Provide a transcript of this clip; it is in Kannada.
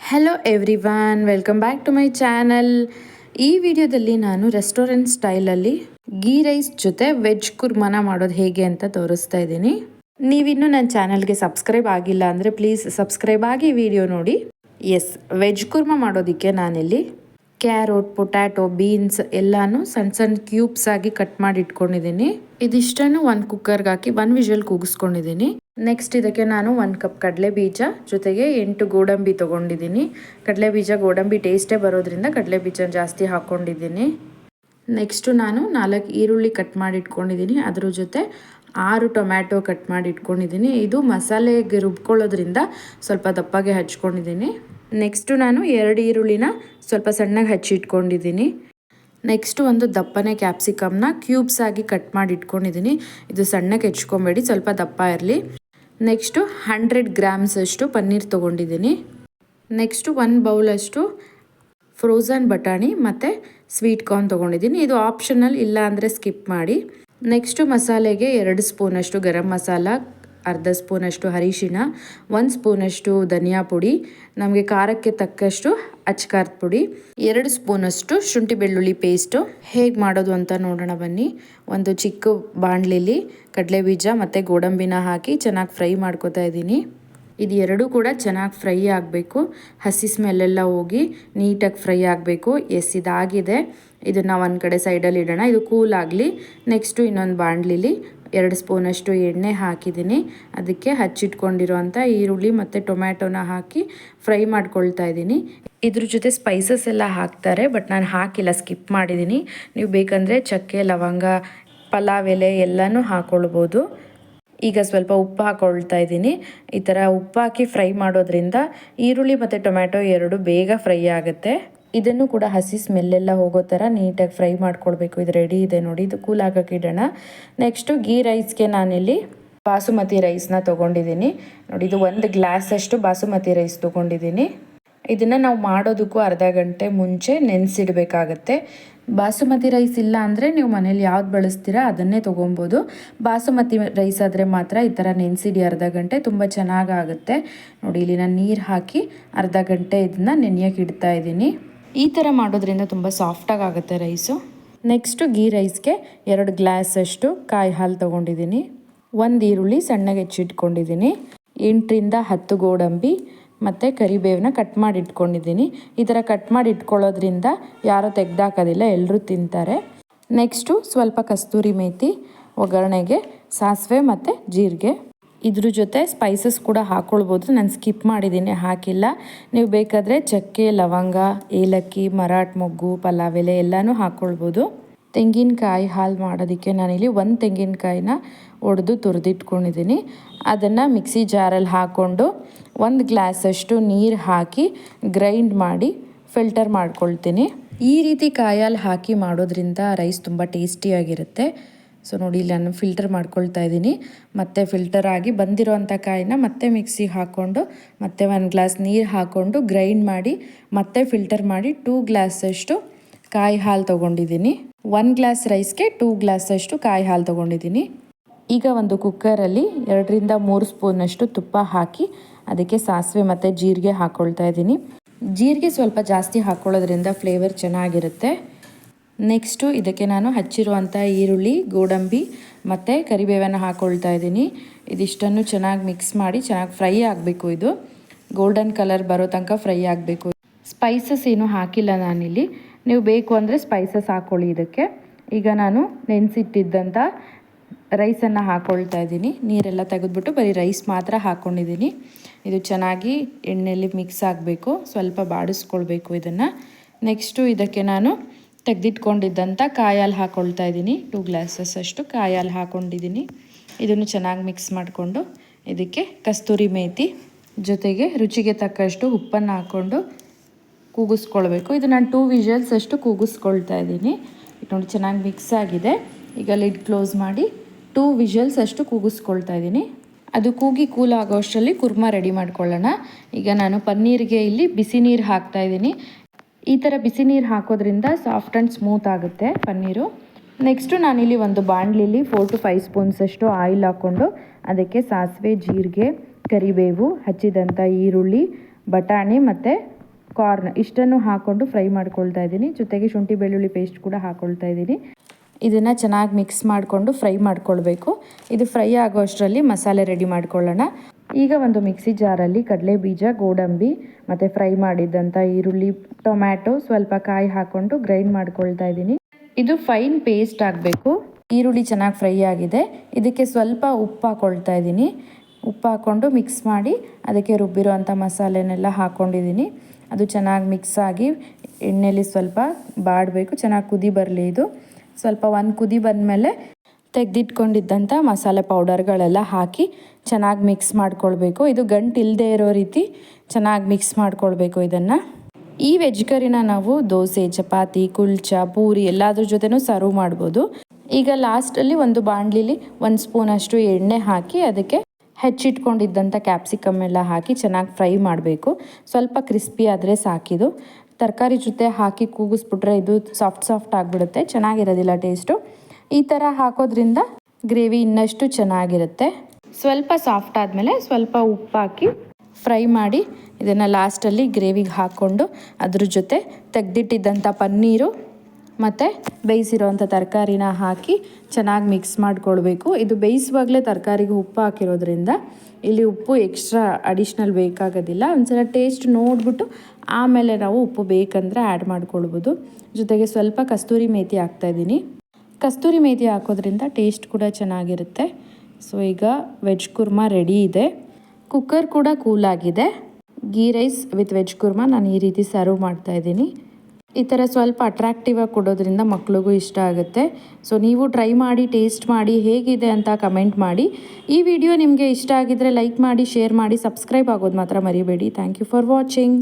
Hello everyone welcome back to my channel ಈ ವಿಡಿಯೋದಲ್ಲಿ ನಾನು ರೆಸ್ಟೋರೆಂಟ್ ಸ್ಟೈಲಲ್ಲಿ ಗೀ ರೈಸ್ ಜೊತೆ ವೆಜ್ ಕುರ್ಮನ ಮಾಡೋದು ಹೇಗೆ ಅಂತ ತೋರಿಸ್ತಾ ಇದ್ದೀನಿ. ನೀವಿನ್ನೂ ನನ್ನ ಚಾನಲ್ಗೆ ಸಬ್ಸ್ಕ್ರೈಬ್ ಆಗಿಲ್ಲ ಅಂದರೆ ಪ್ಲೀಸ್ ಸಬ್ಸ್ಕ್ರೈಬ್ ಆಗಿ ವಿಡಿಯೋ ನೋಡಿ. ಎಸ್ ವೆಜ್ ಕುರ್ಮಾ ಮಾಡೋದಕ್ಕೆ ನಾನಿಲ್ಲಿ ಕ್ಯಾರೋಟ್, ಪೊಟ್ಯಾಟೊ, ಬೀನ್ಸ್ ಎಲ್ಲಾನು ಸಣ್ಣ ಸಣ್ಣ ಕ್ಯೂಬ್ಸ್ ಆಗಿ ಕಟ್ ಮಾಡಿ ಇಟ್ಕೊಂಡಿದ್ದೀನಿ. ಇದಿಷ್ಟನ್ನು ಒಂದು ಕುಕ್ಕರ್ಗೆ ಹಾಕಿ ಒನ್ ವಿಷಲ್ ಕೂಗಿಸ್ಕೊಂಡಿದ್ದೀನಿ. ನೆಕ್ಸ್ಟ್ ಇದಕ್ಕೆ ನಾನು ಒಂದು ಕಪ್ ಕಡಲೆ ಬೀಜ ಜೊತೆಗೆ ಎಂಟು ಗೋಡಂಬಿ ತೊಗೊಂಡಿದ್ದೀನಿ. ಕಡಲೆ ಬೀಜ ಗೋಡಂಬಿ ಟೇಸ್ಟೇ ಬರೋದ್ರಿಂದ ಕಡಲೆ ಬೀಜ ಜಾಸ್ತಿ ಹಾಕ್ಕೊಂಡಿದ್ದೀನಿ ನೆಕ್ಸ್ಟು ನಾನು ನಾಲ್ಕು ಈರುಳ್ಳಿ ಕಟ್ ಮಾಡಿ ಇಟ್ಕೊಂಡಿದ್ದೀನಿ. ಅದ್ರ ಜೊತೆ ಆರು ಟೊಮ್ಯಾಟೊ ಕಟ್ ಮಾಡಿ ಇಟ್ಕೊಂಡಿದ್ದೀನಿ. ಇದು ಮಸಾಲೆಗೆ ರುಬ್ಕೊಳ್ಳೋದ್ರಿಂದ ಸ್ವಲ್ಪ ದಪ್ಪಗೆ ಹಚ್ಕೊಂಡಿದ್ದೀನಿ. ನೆಕ್ಸ್ಟು ನಾನು ಎರಡು ಈರುಳ್ಳಿನ ಸ್ವಲ್ಪ ಸಣ್ಣಗೆ ಹಚ್ಚಿ ಇಟ್ಕೊಂಡಿದ್ದೀನಿ. ನೆಕ್ಸ್ಟ್ ಒಂದು ದಪ್ಪನೆ ಕ್ಯಾಪ್ಸಿಕಮ್ನ ಕ್ಯೂಬ್ಸ್ ಆಗಿ ಕಟ್ ಮಾಡಿ ಇಟ್ಕೊಂಡಿದ್ದೀನಿ. ಇದು ಸಣ್ಣಗೆ ಹೆಚ್ಕೊಬೇಡಿ, ಸ್ವಲ್ಪ ದಪ್ಪ ಇರಲಿ. ನೆಕ್ಸ್ಟು ಹಂಡ್ರೆಡ್ ಗ್ರಾಮ್ಸ್ ಅಷ್ಟು ಪನ್ನೀರ್ ತೊಗೊಂಡಿದ್ದೀನಿ. ನೆಕ್ಸ್ಟು ಒಂದು ಬೌಲಷ್ಟು ಫ್ರೋಝನ್ ಬಟಾಣಿ ಮತ್ತು ಸ್ವೀಟ್ ಕಾರ್ನ್ ತೊಗೊಂಡಿದ್ದೀನಿ. ಇದು ಆಪ್ಷನಲ್ ಇಲ್ಲ ಅಂದರೆ ಸ್ಕಿಪ್ ಮಾಡಿ. ನೆಕ್ಸ್ಟು ಮಸಾಲೆಗೆ ಎರಡು ಸ್ಪೂನಷ್ಟು ಗರಂ ಮಸಾಲ ಅರ್ಧ ಸ್ಪೂನಷ್ಟು ಅರಿಶಿಣ ಒಂದು ಸ್ಪೂನಷ್ಟು ಧನಿಯಾ ಪುಡಿ, ನಮಗೆ ಖಾರಕ್ಕೆ ತಕ್ಕಷ್ಟು ಅಚ್ಕಾರದ ಪುಡಿ, ಎರಡು ಸ್ಪೂನಷ್ಟು ಶುಂಠಿ ಬೆಳ್ಳುಳ್ಳಿ ಪೇಸ್ಟು. ಹೇಗೆ ಮಾಡೋದು ಅಂತ ನೋಡೋಣ ಬನ್ನಿ. ಒಂದು ಚಿಕ್ಕ ಬಾಣಲಿಲಿ ಕಡಲೆ ಬೀಜ ಮತ್ತು ಗೋಡಂಬಿನ ಹಾಕಿ ಚೆನ್ನಾಗಿ ಫ್ರೈ ಮಾಡ್ಕೋತಾ ಇದ್ದೀನಿ. ಇದು ಎರಡೂ ಕೂಡ ಚೆನ್ನಾಗಿ ಫ್ರೈ ಆಗಬೇಕು. ಹಸಿ ಸ್ಮೆಲ್ಲೆಲ್ಲ ಹೋಗಿ ನೀಟಾಗಿ ಫ್ರೈ ಆಗಬೇಕು. ಎಸ್, ಇದಾಗಿದೆ. ಇದನ್ನು ಒಂದು ಕಡೆ ಸೈಡಲ್ಲಿ ಇಡೋಣ. ಇದು ಕೂಲ್ ಆಗಲಿ. ನೆಕ್ಸ್ಟು ಇನ್ನೊಂದು ಬಾಣಲಿಲಿ ಎರಡು ಸ್ಪೂನಷ್ಟು ಎಣ್ಣೆ ಹಾಕಿದ್ದೀನಿ. ಅದಕ್ಕೆ ಹಚ್ಚಿಟ್ಕೊಂಡಿರೋಂಥ ಈರುಳ್ಳಿ ಮತ್ತು ಟೊಮ್ಯಾಟೊನ ಹಾಕಿ ಫ್ರೈ ಮಾಡ್ಕೊಳ್ತಾ ಇದ್ದೀನಿ. ಇದ್ರ ಜೊತೆ ಸ್ಪೈಸಸ್ ಎಲ್ಲ ಹಾಕ್ತಾರೆ ಬಟ್ ನಾನು ಹಾಕಿಲ್ಲ ಸ್ಕಿಪ್ ಮಾಡಿದ್ದೀನಿ ನೀವು ಬೇಕಂದರೆ ಚಕ್ಕೆ, ಲವಂಗ, ಪಲಾವ್, ಎಲೆ ಎಲ್ಲನೂ ಹಾಕ್ಕೊಳ್ಬೋದು ಈಗ ಸ್ವಲ್ಪ ಉಪ್ಪು ಹಾಕ್ಕೊಳ್ತಾ ಇದ್ದೀನಿ. ಈ ಥರ ಉಪ್ಪು ಹಾಕಿ ಫ್ರೈ ಮಾಡೋದ್ರಿಂದ ಈರುಳ್ಳಿ ಮತ್ತು ಟೊಮ್ಯಾಟೊ ಎರಡು ಬೇಗ ಫ್ರೈ ಆಗುತ್ತೆ. ಇದನ್ನು ಕೂಡ ಹಸಿ ಸ್ಮೆಲ್ಲೆಲ್ಲ ಹೋಗೋ ಥರ ನೀಟಾಗಿ ಫ್ರೈ ಮಾಡ್ಕೊಳ್ಬೇಕು. ಇದು ರೆಡಿ ಇದೆ ನೋಡಿ, ಇದು ಕೂಲ್ ಹಾಕೋಕೆ ಇಡೋಣ. ನೆಕ್ಸ್ಟು ಗೀ ರೈಸ್ಗೆ ನಾನಿಲ್ಲಿ ಬಾಸುಮತಿ ರೈಸ್ನ ತೊಗೊಂಡಿದ್ದೀನಿ. ನೋಡಿ, ಇದು ಒಂದು ಗ್ಲಾಸಷ್ಟು ಬಾಸುಮತಿ ರೈಸ್ ತೊಗೊಂಡಿದ್ದೀನಿ. ಇದನ್ನು ನಾವು ಮಾಡೋದಕ್ಕೂ ಅರ್ಧ ಗಂಟೆ ಮುಂಚೆ ನೆನೆಸಿಡಬೇಕಾಗತ್ತೆ. ಬಾಸುಮತಿ ರೈಸ್ ಇಲ್ಲ ಅಂದರೆ ನೀವು ಮನೇಲಿ ಯಾವ್ದು ಬಳಸ್ತೀರಾ ಅದನ್ನೇ ತೊಗೊಬೋದು ಬಾಸುಮತಿ ರೈಸ್ ಆದರೆ ಮಾತ್ರ ಈ ಥರ ನೆನೆಸಿಡಿ ಅರ್ಧ ಗಂಟೆ ತುಂಬ ಚೆನ್ನಾಗಾಗುತ್ತೆ. ನೋಡಿ ಇಲ್ಲಿ ನಾನು ನೀರು ಹಾಕಿ ಅರ್ಧ ಗಂಟೆ ಇದನ್ನ ನೆನೆಯೋಕೆ ಇಡ್ತಾ ಇದ್ದೀನಿ. ಈ ಥರ ಮಾಡೋದ್ರಿಂದ ತುಂಬ ಸಾಫ್ಟಾಗಿ ಆಗುತ್ತೆ ರೈಸು ನೆಕ್ಸ್ಟು ಗೀ ರೈಸ್ಗೆ ಎರಡು ಗ್ಲಾಸಷ್ಟು ಕಾಯಿ ಹಾಲು ತೊಗೊಂಡಿದ್ದೀನಿ. ಒಂದು ಈರುಳ್ಳಿ ಸಣ್ಣಗೆ ಹೆಚ್ಚಿಟ್ಕೊಂಡಿದ್ದೀನಿ. ಎಂಟರಿಂದ ಹತ್ತು ಗೋಡಂಬಿ ಮತ್ತು ಕರಿಬೇವನ್ನ ಕಟ್ ಮಾಡಿ ಇಟ್ಕೊಂಡಿದ್ದೀನಿ ಈ ಥರ ಕಟ್ ಮಾಡಿ ಇಟ್ಕೊಳ್ಳೋದ್ರಿಂದ ಯಾರೂ ತೆಗ್ದಾಕೋದಿಲ್ಲ ಎಲ್ಲರೂ ತಿಂತಾರೆ. ನೆಕ್ಸ್ಟು ಸ್ವಲ್ಪ ಕಸ್ತೂರಿ ಮೇಥಿ ಒಗ್ಗರಣೆಗೆ, ಸಾಸಿವೆ ಮತ್ತು ಜೀರಿಗೆ. ಇದ್ರ ಜೊತೆ ಸ್ಪೈಸಸ್ ಕೂಡ ಹಾಕ್ಕೊಳ್ಬೋದು ನಾನು ಸ್ಕಿಪ್ ಮಾಡಿದ್ದೀನಿ ಹಾಕಿಲ್ಲ. ನೀವು ಬೇಕಾದರೆ ಚಕ್ಕೆ, ಲವಂಗ, ಏಲಕ್ಕಿ, ಮರಾಠ ಮೊಗ್ಗು, ಪಲಾವ್ ಎಲೆ ಎಲ್ಲನೂ ಹಾಕ್ಕೊಳ್ಬೋದು ತೆಂಗಿನಕಾಯಿ ಹಾಲು ಮಾಡೋದಕ್ಕೆ ನಾನಿಲ್ಲಿ ಒಂದು ತೆಂಗಿನಕಾಯಿನ ಒಡೆದು ತುರಿದಿಟ್ಕೊಂಡಿದ್ದೀನಿ ಅದನ್ನು ಮಿಕ್ಸಿ ಜಾರಲ್ಲಿ ಹಾಕ್ಕೊಂಡು ಒಂದು ಗ್ಲಾಸಷ್ಟು ನೀರು ಹಾಕಿ ಗ್ರೈಂಡ್ ಮಾಡಿ ಫಿಲ್ಟರ್ ಮಾಡ್ಕೊಳ್ತೀನಿ. ಈ ರೀತಿ ಕಾಯಲ್ಲಿ ಹಾಕಿ ಮಾಡೋದ್ರಿಂದ ರೈಸ್ ತುಂಬ ಟೇಸ್ಟಿಯಾಗಿರುತ್ತೆ ಸೊ ನೋಡಿ, ಇಲ್ಲಿ ನಾನು ಫಿಲ್ಟರ್ ಮಾಡ್ಕೊಳ್ತಾ ಇದ್ದೀನಿ. ಮತ್ತೆ ಫಿಲ್ಟರ್ ಆಗಿ ಬಂದಿರೋವಂಥ ಕಾಯಿನ ಮತ್ತೆ ಮಿಕ್ಸಿಗೆ ಹಾಕ್ಕೊಂಡು ಮತ್ತೆ ಒಂದು ಗ್ಲಾಸ್ ನೀರು ಹಾಕ್ಕೊಂಡು ಗ್ರೈಂಡ್ ಮಾಡಿ, ಮತ್ತೆ ಫಿಲ್ಟರ್ ಮಾಡಿ ಟೂ ಗ್ಲಾಸಷ್ಟು ಕಾಯಿ ಹಾಲು ತೊಗೊಂಡಿದ್ದೀನಿ. ಒನ್ ಗ್ಲಾಸ್ ರೈಸ್ಗೆ ಟೂ ಗ್ಲಾಸಷ್ಟು ಕಾಯಿ ಹಾಲು ತೊಗೊಂಡಿದ್ದೀನಿ. ಈಗ ಒಂದು ಕುಕ್ಕರಲ್ಲಿ ಎರಡರಿಂದ ಮೂರು ಸ್ಪೂನಷ್ಟು ತುಪ್ಪ ಹಾಕಿ, ಅದಕ್ಕೆ ಸಾಸಿವೆ ಮತ್ತು ಜೀರಿಗೆ ಹಾಕ್ಕೊಳ್ತಾ ಇದ್ದೀನಿ. ಜೀರಿಗೆ ಸ್ವಲ್ಪ ಜಾಸ್ತಿ ಹಾಕ್ಕೊಳ್ಳೋದ್ರಿಂದ ಫ್ಲೇವರ್ ಚೆನ್ನಾಗಿರುತ್ತೆ. ನೆಕ್ಸ್ಟು ಇದಕ್ಕೆ ನಾನು ಹಚ್ಚಿರುವಂಥ ಈರುಳ್ಳಿ, ಗೋಡಂಬಿ ಮತ್ತು ಕರಿಬೇವನ್ನು ಹಾಕ್ಕೊಳ್ತಾ ಇದ್ದೀನಿ. ಇದಿಷ್ಟನ್ನು ಚೆನ್ನಾಗಿ ಮಿಕ್ಸ್ ಮಾಡಿ ಚೆನ್ನಾಗಿ ಫ್ರೈ ಆಗಬೇಕು ಇದು. ಗೋಲ್ಡನ್ ಕಲರ್ ಬರೋ ತನಕ ಫ್ರೈ ಆಗಬೇಕು. ಸ್ಪೈಸಸ್ ಏನು ಹಾಕಿಲ್ಲ ನಾನಿಲ್ಲಿ. ನೀವು ಬೇಕು ಅಂದರೆ ಸ್ಪೈಸಸ್ ಹಾಕ್ಕೊಳ್ಳಿ ಇದಕ್ಕೆ. ಈಗ ನಾನು ನೆನೆಸಿಟ್ಟಿದ್ದಂಥ ರೈಸನ್ನು ಹಾಕ್ಕೊಳ್ತಾ ಇದ್ದೀನಿ. ನೀರೆಲ್ಲ ತೆಗೆದ್ಬಿಟ್ಟು ಬರೀ ರೈಸ್ ಮಾತ್ರ ಹಾಕ್ಕೊಂಡಿದ್ದೀನಿ ಇದು ಚೆನ್ನಾಗಿ ಎಣ್ಣೆಯಲ್ಲಿ ಮಿಕ್ಸ್ ಆಗಬೇಕು. ಸ್ವಲ್ಪ ಬಾಡಿಸ್ಕೊಳ್ಬೇಕು ಇದನ್ನು. ನೆಕ್ಸ್ಟು ಇದಕ್ಕೆ ನಾನು ತೆಗೆದಿಟ್ಕೊಂಡಿದ್ದಂಥ ಕಾಯಲ್ಲಿ ಹಾಕ್ಕೊಳ್ತಾ ಇದ್ದೀನಿ. ಟೂ ಗ್ಲಾಸಸ್ ಅಷ್ಟು ಕಾಯಲ್ಲಿ ಹಾಕ್ಕೊಂಡಿದ್ದೀನಿ ಇದನ್ನು ಚೆನ್ನಾಗಿ ಮಿಕ್ಸ್ ಮಾಡಿಕೊಂಡು ಇದಕ್ಕೆ ಕಸ್ತೂರಿ ಮೇಥಿ ಜೊತೆಗೆ ರುಚಿಗೆ ತಕ್ಕಷ್ಟು ಉಪ್ಪನ್ನು ಹಾಕ್ಕೊಂಡು ಕೂಗಿಸ್ಕೊಳ್ಬೇಕು. ಇದು ನಾನು ಟೂ ವಿಷಲ್ಸ್ ಅಷ್ಟು ಕೂಗಿಸ್ಕೊಳ್ತಾ ಇದ್ದೀನಿ. ನೋಡಿ ಚೆನ್ನಾಗಿ ಮಿಕ್ಸ್ ಆಗಿದೆ. ಈಗ ಲಿಡ್ ಕ್ಲೋಸ್ ಮಾಡಿ ಟೂ ವಿಷಲ್ಸ್ ಅಷ್ಟು ಕೂಗಿಸ್ಕೊಳ್ತಾ ಇದ್ದೀನಿ. ಅದು ಕೂಗಿ ಕೂಲ್ ಆಗೋ ಅಷ್ಟರಲ್ಲಿ ಕುರ್ಮಾ ರೆಡಿ ಮಾಡ್ಕೊಳ್ಳೋಣ. ಈಗ ನಾನು ಪನ್ನೀರಿಗೆ ಇಲ್ಲಿ ಬಿಸಿ ನೀರು ಹಾಕ್ತಾ ಇದ್ದೀನಿ. ಈ ಥರ ಬಿಸಿ ನೀರು ಹಾಕೋದ್ರಿಂದ ಸಾಫ್ಟ್ ಆ್ಯಂಡ್ ಸ್ಮೂತ್ ಆಗುತ್ತೆ ಪನ್ನೀರು. ನೆಕ್ಸ್ಟು ನಾನಿಲ್ಲಿ ಒಂದು ಬಾಣಲಿಲಿ ಫೋರ್ ಟು ಫೈವ್ ಸ್ಪೂನ್ಸಷ್ಟು ಆಯಿಲ್ ಹಾಕ್ಕೊಂಡು ಅದಕ್ಕೆ ಸಾಸಿವೆ, ಜೀರಿಗೆ, ಕರಿಬೇವು ಹಚ್ಚಿದಂಥ ಈರುಳ್ಳಿ, ಬಟಾಣಿ ಮತ್ತು ಕಾರ್ನ್ ಇಷ್ಟನ್ನು ಹಾಕ್ಕೊಂಡು ಫ್ರೈ ಮಾಡ್ಕೊಳ್ತಾ ಇದ್ದೀನಿ. ಜೊತೆಗೆ ಶುಂಠಿ, ಬೆಳ್ಳುಳ್ಳಿ ಪೇಸ್ಟ್ ಕೂಡ ಹಾಕ್ಕೊಳ್ತಾ ಇದ್ದೀನಿ. ಇದನ್ನು ಚೆನ್ನಾಗಿ ಮಿಕ್ಸ್ ಮಾಡಿಕೊಂಡು ಫ್ರೈ ಮಾಡ್ಕೊಳ್ಬೇಕು. ಇದು ಫ್ರೈ ಆಗೋ ಅಷ್ಟರಲ್ಲಿ ಮಸಾಲೆ ರೆಡಿ ಮಾಡ್ಕೊಳ್ಳೋಣ. ಈಗ ಒಂದು ಮಿಕ್ಸಿ ಜಾರಲ್ಲಿ ಕಡಲೆ ಬೀಜ, ಗೋಡಂಬಿ ಮತ್ತು ಫ್ರೈ ಮಾಡಿದ್ದಂಥ ಈರುಳ್ಳಿ, ಟೊಮ್ಯಾಟೊ ಸ್ವಲ್ಪ ಕಾಯಿ ಹಾಕ್ಕೊಂಡು ಗ್ರೈಂಡ್ ಮಾಡ್ಕೊಳ್ತಾ ಇದ್ದೀನಿ. ಇದು ಫೈನ್ ಪೇಸ್ಟ್ ಆಗಬೇಕು. ಈರುಳ್ಳಿ ಚೆನ್ನಾಗಿ ಫ್ರೈ ಆಗಿದೆ. ಇದಕ್ಕೆ ಸ್ವಲ್ಪ ಉಪ್ಪು ಹಾಕ್ಕೊಳ್ತಾ ಇದ್ದೀನಿ. ಉಪ್ಪು ಹಾಕ್ಕೊಂಡು ಮಿಕ್ಸ್ ಮಾಡಿ ಅದಕ್ಕೆ ರುಬ್ಬಿರೋ ಅಂಥ ಮಸಾಲೆನೆಲ್ಲ ಹಾಕ್ಕೊಂಡಿದ್ದೀನಿ ಅದು ಚೆನ್ನಾಗಿ ಮಿಕ್ಸ್ ಆಗಿ ಎಣ್ಣೆಲಿ ಸ್ವಲ್ಪ ಬಾಡಬೇಕು. ಚೆನ್ನಾಗಿ ಕುದಿ ಬರಲಿ ಇದು. ಸ್ವಲ್ಪ ಒಂದು ಕುದಿ ಬಂದಮೇಲೆ ತೆಗೆದಿಟ್ಕೊಂಡಿದ್ದಂಥ ಮಸಾಲೆ ಪೌಡರ್ಗಳೆಲ್ಲ ಹಾಕಿ ಚೆನ್ನಾಗಿ ಮಿಕ್ಸ್ ಮಾಡ್ಕೊಳ್ಬೇಕು. ಇದು ಗಂಟು ಇಲ್ಲದೆ ಇರೋ ರೀತಿ ಚೆನ್ನಾಗಿ ಮಿಕ್ಸ್ ಮಾಡ್ಕೊಳ್ಬೇಕು ಇದನ್ನು. ಈ ವೆಜ್ ಕರಿನ ನಾವು ದೋಸೆ, ಚಪಾತಿ, ಕುಲ್ಚಾ, ಪೂರಿ ಎಲ್ಲದ್ರ ಜೊತೆನೂ ಸರ್ವ್ ಮಾಡ್ಬೋದು. ಈಗ ಲಾಸ್ಟಲ್ಲಿ ಒಂದು ಬಾಂಡ್ಲಿಲಿ ಒಂದು ಸ್ಪೂನಷ್ಟು ಎಣ್ಣೆ ಹಾಕಿ ಅದಕ್ಕೆ ಹೆಚ್ಚಿಟ್ಕೊಂಡಿದ್ದಂಥ ಕ್ಯಾಪ್ಸಿಕಮ್ ಎಲ್ಲ ಹಾಕಿ ಚೆನ್ನಾಗಿ ಫ್ರೈ ಮಾಡಬೇಕು. ಸ್ವಲ್ಪ ಕ್ರಿಸ್ಪಿ ಆದರೆ ಸಾಕಿದು. ತರಕಾರಿ ಜೊತೆ ಹಾಕಿ ಕೂಗಿಸ್ಬಿಟ್ರೆ ಇದು ಸಾಫ್ಟ್ ಸಾಫ್ಟ್ ಆಗಿಬಿಡುತ್ತೆ, ಚೆನ್ನಾಗಿರೋದಿಲ್ಲ ಟೇಸ್ಟು ಈ ಥರ ಹಾಕೋದ್ರಿಂದ ಗ್ರೇವಿ ಇನ್ನಷ್ಟು ಚೆನ್ನಾಗಿರುತ್ತೆ. ಸ್ವಲ್ಪ ಸಾಫ್ಟ್ ಆದಮೇಲೆ ಸ್ವಲ್ಪ ಉಪ್ಪು ಹಾಕಿ ಫ್ರೈ ಮಾಡಿ ಇದನ್ನು ಲಾಸ್ಟಲ್ಲಿ ಗ್ರೇವಿಗೆ ಹಾಕ್ಕೊಂಡು ಅದ್ರ ಜೊತೆ ತೆಗ್ದಿಟ್ಟಿದ್ದಂಥ ಪನ್ನೀರು ಮತ್ತು ಬೇಯಿಸಿರೋವಂಥ ತರಕಾರಿನ ಹಾಕಿ ಚೆನ್ನಾಗಿ ಮಿಕ್ಸ್ ಮಾಡಿಕೊಳ್ಬೇಕು. ಇದು ಬೇಯಿಸುವಾಗಲೇ ತರಕಾರಿಗೆ ಉಪ್ಪು ಹಾಕಿರೋದ್ರಿಂದ ಇಲ್ಲಿ ಉಪ್ಪು ಎಕ್ಸ್ಟ್ರಾ ಅಡಿಷ್ನಲ್ ಬೇಕಾಗೋದಿಲ್ಲ. ಒಂದ್ಸಲ ಟೇಸ್ಟ್ ನೋಡಿಬಿಟ್ಟು ಆಮೇಲೆ ನಾವು ಉಪ್ಪು ಬೇಕಂದರೆ ಆ್ಯಡ್ ಮಾಡ್ಕೊಳ್ಬೋದು. ಜೊತೆಗೆ ಸ್ವಲ್ಪ ಕಸ್ತೂರಿ ಮೇಥಿ ಹಾಕ್ತಾಯಿದ್ದೀನಿ ಕಸ್ತೂರಿ ಮೇತಿ ಹಾಕೋದ್ರಿಂದ ಟೇಸ್ಟ್ ಕೂಡ ಚೆನ್ನಾಗಿರುತ್ತೆ. ಸೊ ಈಗ ವೆಜ್ ಕುರ್ಮಾ ರೆಡಿ ಇದೆ. ಕುಕ್ಕರ್ ಕೂಡ ಕೂಲ್ ಆಗಿದೆ. Ghee rice with veg kurma ನಾನು ಈ ರೀತಿ ಸರ್ವ್ ಮಾಡ್ತಾ ಇದ್ದೀನಿ. ಈ ಥರ ಸ್ವಲ್ಪ ಅಟ್ರಾಕ್ಟಿವ್ ಆಗಿ ಕೊಡೋದ್ರಿಂದ ಮಕ್ಳಿಗೂ ಇಷ್ಟ ಆಗುತ್ತೆ. ಸೊ ನೀವು ಟ್ರೈ ಮಾಡಿ ಟೇಸ್ಟ್ ಮಾಡಿ ಹೇಗಿದೆ ಅಂತ ಕಮೆಂಟ್ ಮಾಡಿ. ಈ ವಿಡಿಯೋ ನಿಮಗೆ ಇಷ್ಟ ಆಗಿದ್ರೆ ಲೈಕ್ ಮಾಡಿ ಶೇರ್ ಮಾಡಿ ಸಬ್ಸ್ಕ್ರೈಬ್ ಆಗೋದು ಮಾತ್ರ ಮರಿಬೇಡಿ. Thank you for watching